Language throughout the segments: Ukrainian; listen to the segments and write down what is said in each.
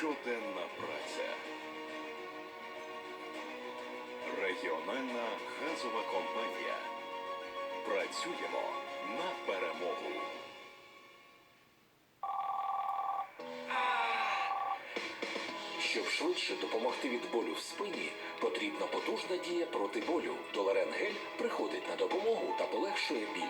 щоденна праця. Регіональна газова компанія. Працюємо на перемогу. Щоб швидше допомогти від болю в спині, потрібна потужна дія проти болю. Доларен гель приходить на допомогу та полегшує біль.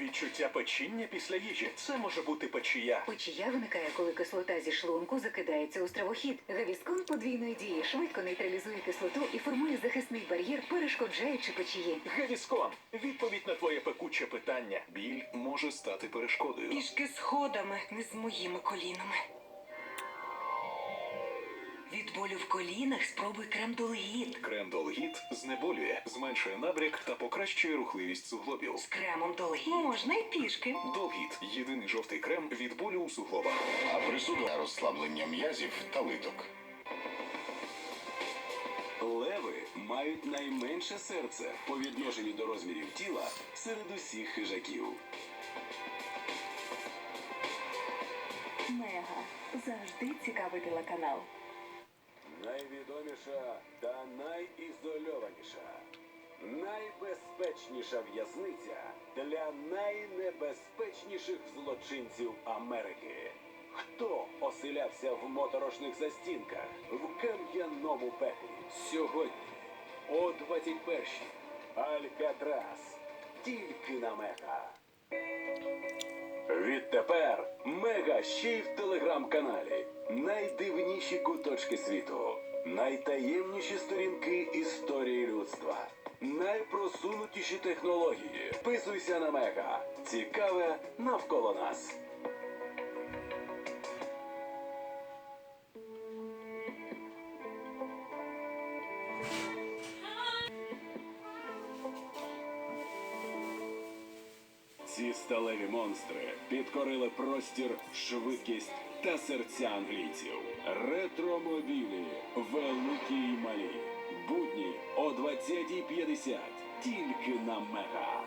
Відчуття печіння після їжі. Це може бути печія. Печія виникає, коли кислота зі шлунку закидається у стравохід. Гавіскон подвійної дії швидко нейтралізує кислоту і формує захисний бар'єр, перешкоджаючи печії. Гавіскон Відповідь на твоє пекуче питання. Біль може стати перешкодою. Пішки сходами, не з моїми колінами. Болю в колінах спробуй крем долгіт. Крем Долгіт знеболює, зменшує набряк та покращує рухливість суглобів. З кремом долгіт. можна й пішки. Долгіт єдиний жовтий крем від болю у суглобах. а присудове розслаблення м'язів та литок. Леви мають найменше серце по відношенню до розмірів тіла серед усіх хижаків. Мега. Завжди цікавий телеканал. Найвідоміша та найізольованіша, найбезпечніша в'язниця для найнебезпечніших злочинців Америки. Хто оселявся в моторошних застінках в кам'яному пеклі? Сьогодні о 21-й Алькатрас. Тільки на мега. Відтепер мега ще й в телеграм-каналі. Найдивніші куточки світу, найтаємніші сторінки історії людства, найпросунутіші технології. Вписуйся на мега. Цікаве навколо нас. Ці сталеві монстри підкорили простір, швидкість та серця англійців. Ретромобілі, великі й малі. Будні о 20.50. Тільки на мега.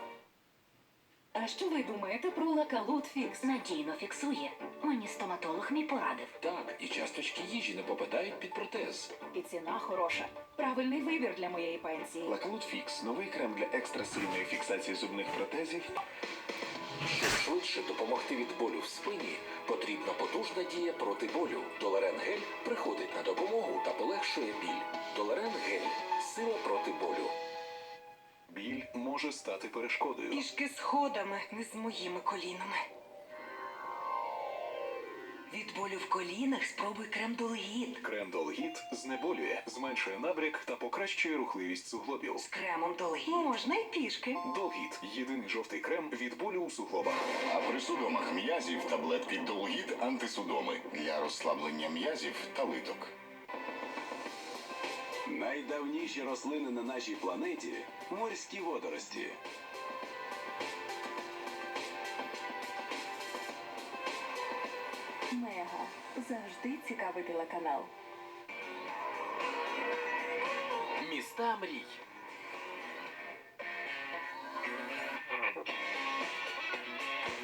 А що ви думаєте про лакалут фікс? Надійно фіксує. Мені стоматолог мій порадив. Так, і часточки їжі не попадають під протез. І ціна хороша. Правильний вибір для моєї пенсії. Лакалут Фікс новий крем для екстрасильної фіксації зубних протезів Щоб швидше допомогти від болю в спині, потрібна потужна дія проти болю. Доларен гель приходить на допомогу та полегшує може стати перешкодою. Пішки сходами, не з моїми колінами. Від болю в колінах спробуй крем долгіт. Крем Долгіт знеболює, зменшує набряк та покращує рухливість суглобів. З кремом долгіт. Можна й пішки. Долгіт єдиний жовтий крем від болю у суглобах. А при судомах м'язів таблетки Долгіт антисудоми для розслаблення м'язів та литок. Найдавніші рослини на нашій планеті морські водорості. Мега. Завжди цікавий телеканал. Міста мрій.